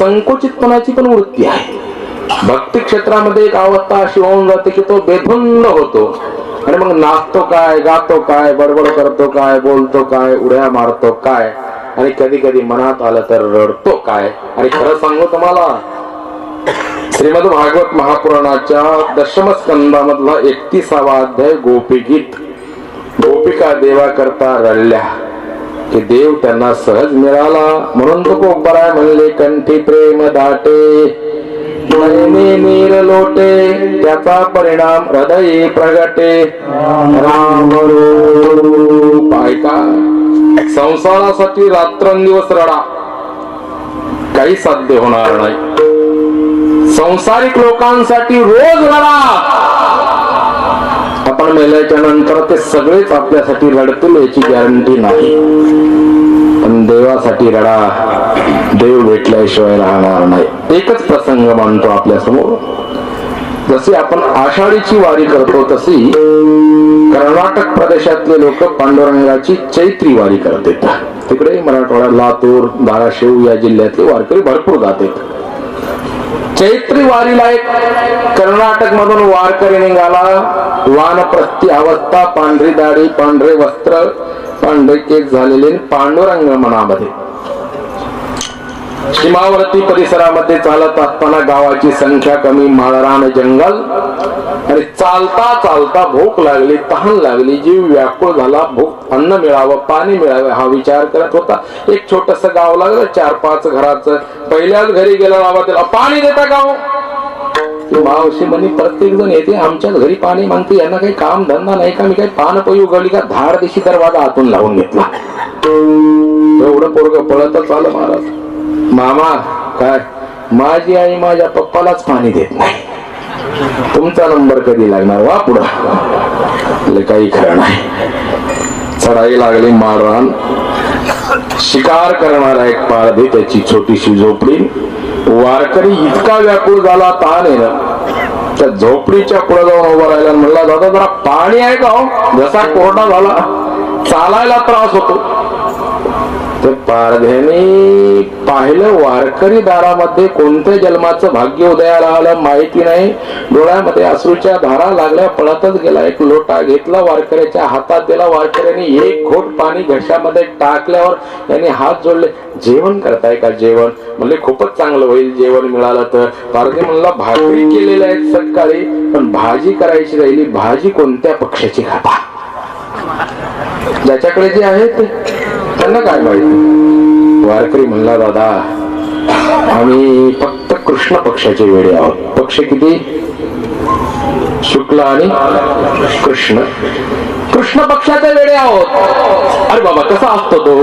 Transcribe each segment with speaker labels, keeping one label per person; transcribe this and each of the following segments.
Speaker 1: संकुचितपणाची पण वृत्ती आहे. भक्ती क्षेत्रामध्ये एक अवस्था अशी होऊन जाते की तो बेधुंद होतो. आणि मग नाचतो काय गातो काय बडबड करतो काय बोलतो काय उड्या मारतो काय आणि कधी कधी मनात आलं तर रडतो काय. आणि खरं सांगू तुम्हाला श्रीमद भागवत महापुराणाच्या दशम स्कंदामधला एकतीसावा अध्याय गोपीगीत गोपिका देवा करता रडल्या. की देव त्यांना सहज मिळाला. म्हणून तो गोपराय म्हणले कंठी प्रेम दाटे नीर लोटे त्याचा परिणाम हृदय प्रगटे. राम रूप ऐका संसारासाठी रात्रंदिवस रडा. काही साध्य होणार नाही. संसारिक लोकांसाठी रोज रडा. आपण मेल्याच्या नंतर ते सगळेच आपल्यासाठी रडतील याची गॅरंटी नाही. पण देवासाठी रडा. देव भेटल्याशिवाय राहणार नाही. एकच प्रसंग मानतो आपल्यासमोर. जसे आपण आषाढीची वारी करतो तशी कर्नाटक प्रदेशातले लोक पांडुरंगाची चैत्री वारी करतात. तिकडे मराठवाडा लातूर धाराशिव या जिल्ह्यातले वारकरी भरपूर जातात. चैत्री वारीला एक कर्नाटक मधून वारकरी निघाला. वानप्रस्थी अवस्था पांढरी दाढी पांढरे वस्त्र पांढरे केस झालेले पांडुरंग मनामध्ये. सीमावर्ती परिसरामध्ये चालत असताना गावाची संख्या कमी माळरान जंगल. आणि चालता चालता भूक लागली तहान लागली जीव व्याकुळ झाला भूक अन्न मिळावं पाणी मिळावं हा विचार करत होता. एक छोटस गाव लागलं चार पाच घराचं. पहिल्याच घरी गेला बाबा त्याला पाणी देता गाव. मावशी म्हणे प्रत्येक जण येते आमच्याच घरी पाणी मागते यांना काही काम धंदा नाही का? मी काही पान पई उघडली का? धार दिशी दरवाजा आतून लावून घेतला. एवढं पोरग पळतच आलं महाराज. मामा काय? माझी आई माझ्या पप्पालाच पाणी देत नाही. तुमचा नंबर कधी लागणार? वा पुढं. काही खरं नाही. चढाई लागली मारहाण. शिकार करणारा एक पाळधी त्याची छोटीशी झोपडी. वारकरी इतका व्याकुळ झाला ताण आहे ना. त्या झोपडीच्या पुढे जाऊन उभा राहिला म्हणला दादा जरा पाणी आहे का हो? जसा कोरडा झाला चालायला त्रास होतो. तर पारध्याने पाहिलं वारकरी दारामध्ये कोणत्या जन्माचं भाग्य उदयाला आलं माहिती नाही. डोळ्यामध्ये असूच्या धारा लागल्या पळतच गेला. एक लोटा घेतला वारकऱ्याच्या हातात दिला. वारकऱ्याने एक घोट पाणी घशामध्ये टाकल्यावर त्याने हात जोडले. जेवण करताय का जेवण? म्हणजे खूपच चांगलं होईल जेवण मिळालं तर. पारधी म्हणला भाकरी केलेल्या आहेत सकाळी पण भाजी करायची राहिली. भाजी कोणत्या पक्षाची खाता? ज्याच्याकडे जे आहे ते. त्यांना काय माहिती? वारकरी म्हणला दादा आम्ही फक्त कृष्ण पक्षाचे वेळे आहोत. पक्ष किती? शुक्ल आणि कृष्ण. कृष्ण पक्षाच्या वेळे आहोत. अरे बाबा कसा असतो तो?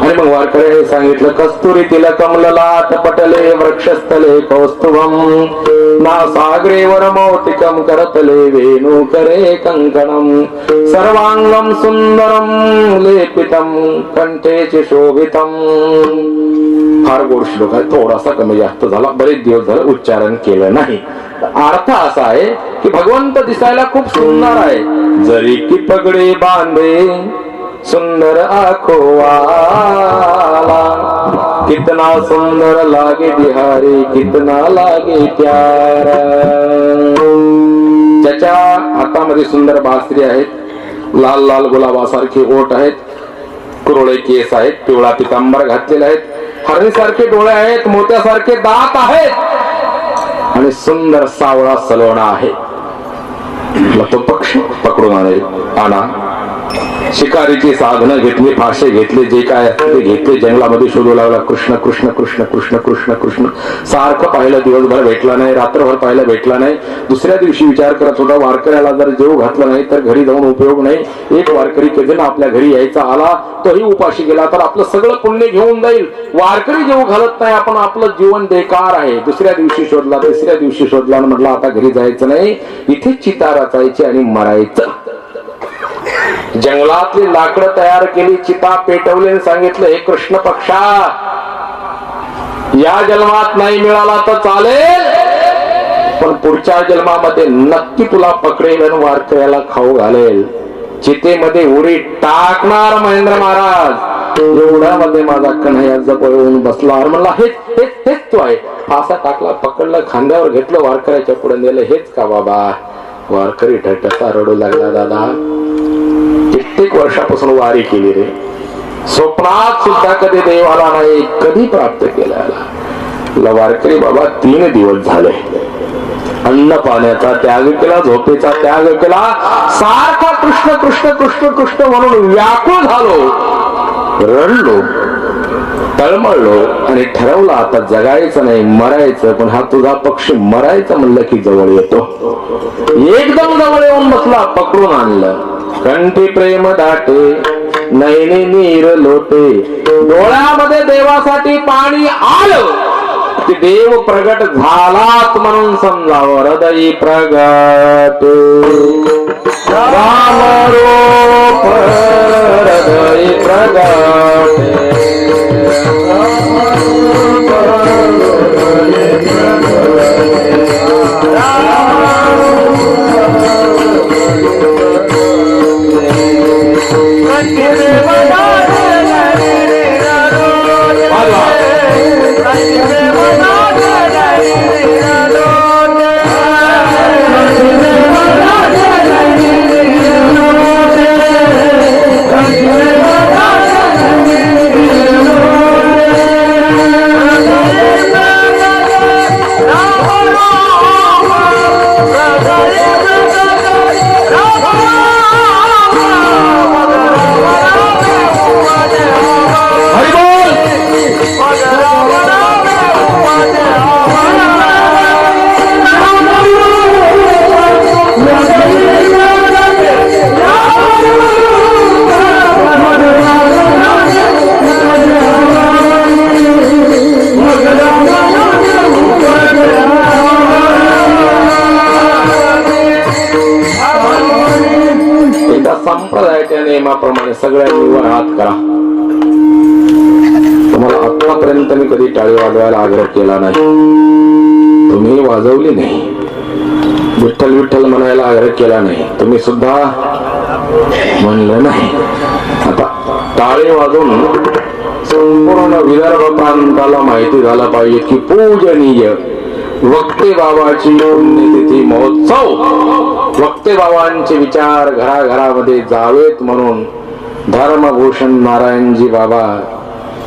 Speaker 1: आणि मग वारकऱ्याने सांगितलं कस्तुरी तिला ललाट पटले वृक्षस्थले कौस्तुभम. ना सागरे वरमौतिकम करतले वेणू करे कंकणम सर्वांगम सुंदरम लेपितम कंठेचे शोभितम फार गोड श्लोक आहे थोडासा कमी जास्त झाला बरेच दिवस झालं उच्चारण केलं नाही. अर्थ असा आहे की भगवंत दिसायला खूप सुंदर आहे. जरी की पगडी बांधे सुंदर आखोवाला. कितना सुंदर लागे बिहारी कितना लागे प्यारा. ज्याच्या हातामध्ये सुंदर बासरी आहेत लाल लाल गुलाबासारखे ओट आहेत कुरळे केस आहेत पिवळा पितांबर घातलेले आहेत. हरणीसारखे डोळे आहेत मोत्यासारखे दात आहेत. आणि सुंदर सावळा सलोणा आहे. मग तो पक्ष पकडून आणेल आणा शिकारीची साधनं घेतली फारसे घेतले जे काय ते घेतले. जंगलामध्ये शोधू लागला कृष्ण कृष्ण कृष्ण कृष्ण कृष्ण कृष्ण. सारखं पाहिलं दिवसभर भेटला नाही रात्रभर पाहिलं भेटला नाही. दुसऱ्या दिवशी विचार करत होता वारकऱ्याला जर जेव घातला नाही तर घरी जाऊन उपयोग नाही. एक वारकरी कधी ना आपल्या घरी यायचा आला तोही उपाशी गेला तर आपलं सगळं पुण्य घेऊन जाईल. वारकरी जेव घालत नाही आपण आपलं जीवन बेकार आहे. दुसऱ्या दिवशी शोधला तिसऱ्या दिवशी शोधला म्हटलं आता घरी जायचं नाही. इथे चिता रचायची आणि मरायचं. जंगलातली लाकडं तयार केली चिता पेटवली आणि सांगितलं हे कृष्ण पक्षा या जन्मात नाही मिळाला तर चालेल. पण पुढच्या जन्मामध्ये नक्की तुला पकडेल आणि वारकऱ्याला खाऊ घालेल. चितेमध्ये उडी टाकणार महेंद्र महाराज. एवढ्यामध्ये माझा कन्हैया जवळ येऊन बसला आणि म्हणला हेच हेच हेच तू आहे. फासा टाकला पकडलं खांद्यावर घेतलं वारकऱ्याच्या पुढे नेलं हेच का बाबा? वारकरी ठसा रडू लागला दादा. कित्येक वर्षापासून वारी केली रे. स्वप्नात सुद्धा कधी देवाला नाही कधी प्राप्त केला वारकरी बाबा तीन दिवस झाले. अन्न पाण्याचा त्याग केला झोपेचा त्याग केला. सारखा कृष्ण कृष्ण कृष्ण कृष्ण म्हणून व्याकुळ झालो. रडलो. तळमळलो आणि ठरवलं आता जगायचं नाही मरायचं पण हा तुझा पक्षी मरायचं म्हणलं की जवळ येतो. एकदम जवळ येऊन बसला पकडून आणलं. कंठी प्रेम दाटे नैने नीर लोटे. डोळ्यामध्ये देवासाठी पाणी आलं. की देव प्रगट झालात म्हणून समजावं हृदयी प्रगट. राम नियमाप्रमाणे सगळ्यांनी वर हात करा. तुम्हाला आत्तापर्यंत मी कधी टाळी वाजवायला आग्रह केला नाही. तुम्ही वाजवली नाही. विठ्ठल विठ्ठल म्हणायला आग्रह केला नाही. तुम्ही सुद्धा म्हणलं नाही. आता टाळी वाजून संपूर्ण विदर्भ प्रांताला माहिती झाला पाहिजे की पूजनीय वक्ते बाबाची पुण्यतिथी महोत्सव. वक्ते बाबांचे विचार घराघरामध्ये जावेत म्हणून धर्मभूषण नारायणजी बाबा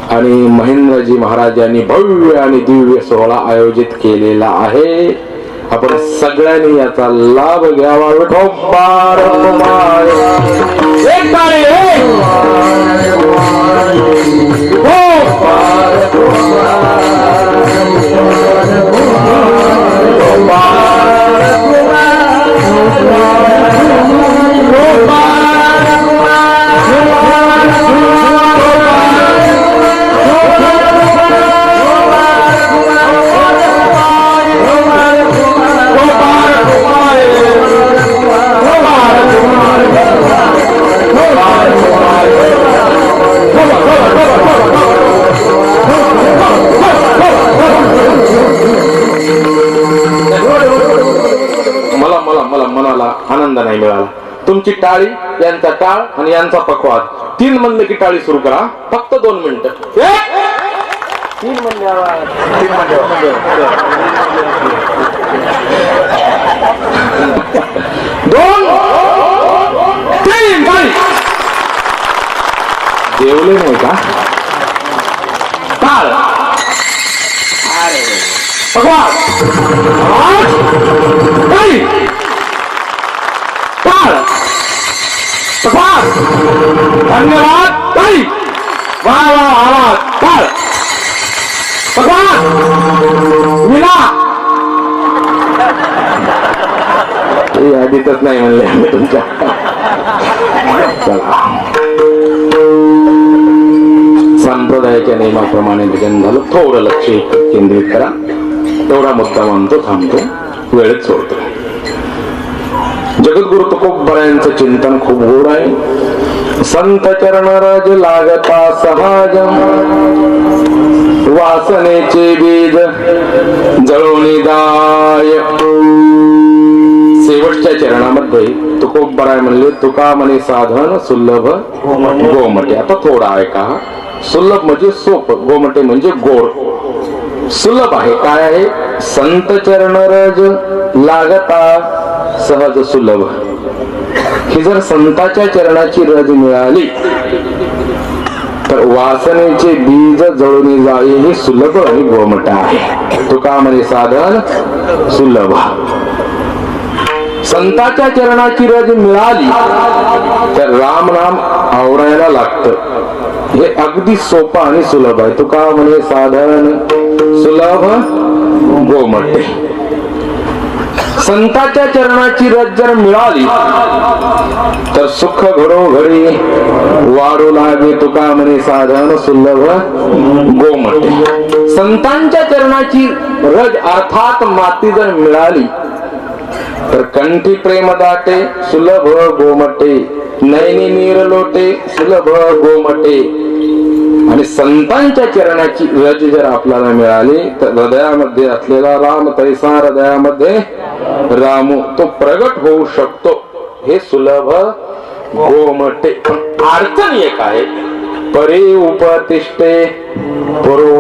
Speaker 1: आणि महेंद्रजी महाराज यांनी भव्य आणि दिव्य सोहळा आयोजित केलेला आहे. आपण सगळ्यांनी याचा लाभ घ्यावा. विठोबार तुम्हारे. एक टाळी यांचा टाळ आणि यांचा पकवाद तीन म्हणलं की टाळी सुरू करा. फक्त दोन मिनिट. तीन म्हणल्यावर तीन म्हणल्यावर दोन! तीन! टाळी धन्यवाद। टाळी वा वा आवाज टाळ भगवान! विना हे नाही म्हणले तुमच्या. चला. संप्रदायाच्या नियमाप्रमाणे भजन झालं. थोडं लक्ष केंद्रित करा. तेवढा मुद्दा मानतो थांबतो. वेळेत सोडतो. जगद्गुरु तुकोबरायांचं चिंतन खूप गोड आहे. संत चरण रज लागता समाज. वासनेचे बीज जळवणीदाय शेवटच्या चरणामध्ये तुकोबराय म्हणले तुका म्हणे साधन सुलभ गोमटे. आता थोडा ऐका. सुलभ म्हणजे सोप गोमटे म्हणजे गोड. सुलभ आहे काय आहे? संत चरण रज लागता सहज सुलभ. ही जर संताच्या चरणाची रज मिळाली तर वासनेचे बीज जळून जाळे हे सुलभ आणि गोमट आहे. तुका म्हणे साधन सुलभ. संताच्या चरणाची रज मिळाली तर राम नाम आवरायला लागतं. हे अगदी सोपं आणि सुलभ आहे. तुका म्हणे साधन सुलभ गोमटे संताच्या चरणाची रज जर मिळाली तर सुख घडोघडी वाढू लागे तुका म्हणे साधन सुलभ गोमट. संतांच्या चरणाची रज अर्थात माती जर मिळाली तर कंठी प्रेम दाटे सुलभ गोमटे. नैनी नीर लोटे सुलभ गोमटे. आणि संतांच्या चरणाची रज जर आपल्याला मिळाली तर हृदयामध्ये असलेला राम तैसा हृदयामध्ये रामू तो प्रगट होऊ शकतो. हे सुलभ गोमटे. पण अडचण एक आहे. परे उपतिष्ठे पूर्व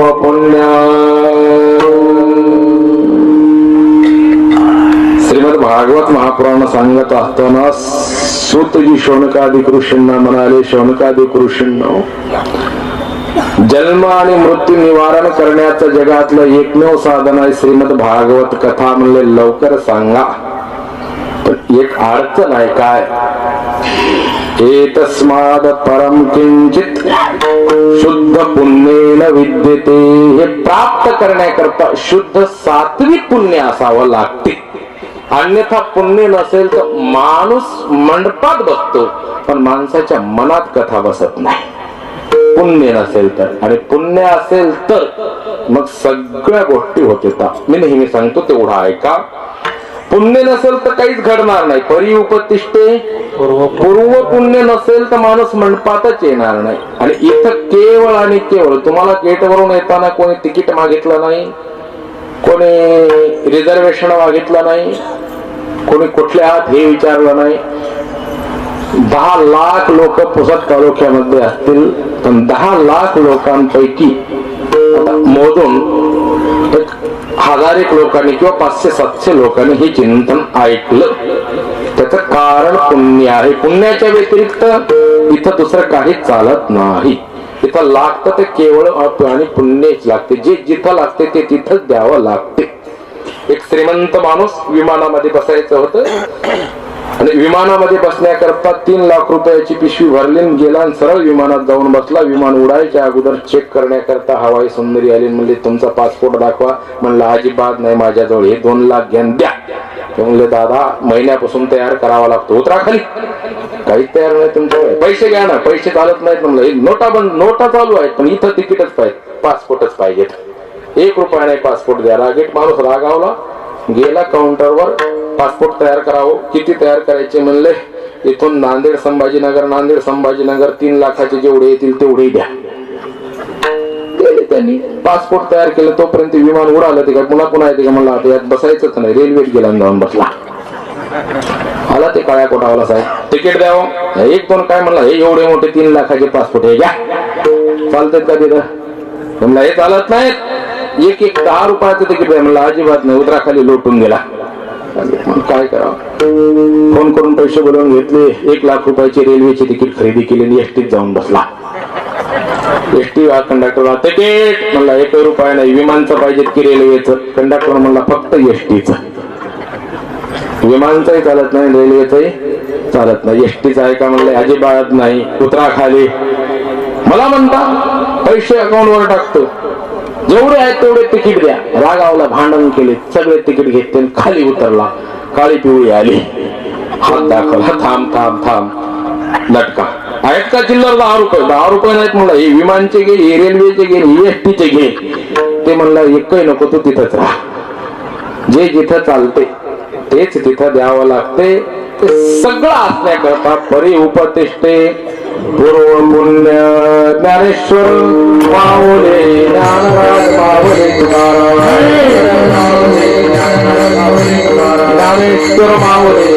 Speaker 1: श्रीमद भागवत महापुराण सांगत असताना सुतजी शौनकादी ऋषींना म्हणाले शौनकादी कृष्ण जन्म आणि मृत्यू निवारण करण्याचं जगातलं एकमेव साधन आहे श्रीमद भागवत कथा. म्हणले लवकर सांगा. पण एक अडचण आहे काय? एतस्माद परम किंचित शुद्ध पुण्येन विद्यते. हे प्राप्त करण्याकरता शुद्ध सात्विक पुण्य असावं लागते. अन्यथा पुण्य नसेल तर माणूस मंडपात बसतो पण माणसाच्या मनात कथा बसत नाही. पुण्य नसेल तर. आणि पुण्य असेल तर मग सगळ्या गोष्टी होतात मी नेहमी सांगतो तेवढा ऐका. पुण्य नसेल तर काहीच घडणार नाही. परी उपतिष्ठे. पूर्व पुण्य नसेल तर माणूस मंडपातच येणार नाही. आणि इथं केवळ आणि केवळ तुम्हाला गेटवरून येताना कोणी तिकीट मागितलं नाही? कोणी रिझर्वेशन मागितलं नाही? कोणी कुठल्या आत हे विचारलं नाही? दहा लाख लोक पुसद तालुक्यामध्ये असतील पण दहा लाख लोकांपैकी मोजून एक हजार एक लोकांनी किंवा पाचशे सातशे लोकांनी हे चिंतन ऐकलं. त्याच कारण पुण्य आहे. पुण्याच्या व्यतिरिक्त इथं दुसरं काही चालत नाही. इथं लागतं ते केवळ आणि पुण्यच लागते. जे जिथं लागते ते तिथंच द्यावं लागते. एक श्रीमंत माणूस विमानामध्ये बसायचं होतं. आणि विमानामध्ये बसण्याकरता तीन लाख रुपयाची पिशवी भरली गेला आणि सरळ विमानात जाऊन बसला. विमान उडायच्या अगोदर चेक करण्याकरता हवाई सुंदरी आली म्हणले तुमचा पासपोर्ट दाखवा. म्हणलं अजिबात नाही माझ्याजवळ हे दोन लाख घेऊन द्या. म्हणले दादा महिन्यापासून तयार करावा लागतो उतरा खाली. काहीच तयार नाही तुमच्याकडे. पैसे घ्या ना पैसे चालत नाहीत म्हणलं. नोटा बंद नोटा चालू आहेत पण इथं तिकीटच पाहिजे पासपोर्टच पाहिजेत. एक रुपया नाही पासपोर्ट द्या. रागेट माणूस रागावला गेला काउंटरवर पासपोर्ट तयार करावं. किती तयार करायचे म्हणले? इथून नांदेड संभाजीनगर नांदेड संभाजीनगर तीन लाखाचे जेवढे येतील तेवढे द्या. त्यांनी. पासपोर्ट तयार केलं तोपर्यंत विमान उडालं ते काय पुन्हा पुन्हा येते का? म्हणलं आता यात बसायचंच नाही. रेल्वेत गेला जाऊन बसला. आला ते काळ्या कोटावाला साहेब. तिकीट द्यावं. एक दोन काय म्हणला हे एवढे मोठे तीन लाखाचे पासपोर्ट हे घ्या. चालतात का तिथं? म्हणलं हे चालत नाहीत. एक एक दहा रुपयाचं तिकीट आहे? म्हणलं अजिबात नाही. उतराखाली लोटून गेला. काय करावं? फोन करून पैसे बोलवून घेतले. एक लाख रुपयाची रेल्वेची तिकीट खरेदी केली आणि एसटीत जाऊन बसला. ST conductor ticket! म्हणला एक रुपया नाही. विमानचं पाहिजे की रेल्वेचं. कंडक्टर म्हणला फक्त एसटीचं विमानचंही चालत नाही रेल्वेचंही चालत नाही. एसटीचं आहे का? म्हणलं अजिबात नाही. उतरा खाली मला म्हणता पैसे अकाउंटवर टाकतो. जेवढे आहेत तेवढे तिकीट द्या. रागावला भांडण केले सगळे तिकीट घेतले खाली उतरला. काळी पिवळी आली. हात दाखवला थांब थांब थांब. लटका. आहेत का चिल्लर दहा रुपये? दहा रुपये नाहीत म्हणलं हे विमानचे घे हे रेल्वेचे घे हे एसटीचे घे. ते म्हणलं एकही नको तू तिथंच राहा. जे जिथं चालते तेच तिथं द्यावं लागते. ते सगळं असण्याकरता परी उपतिष्ठे. पूर्व पुण्य ज्ञानेश्वर माऊले ज्ञानराज माऊले तुकाराम। ज्ञानेश्वर माऊले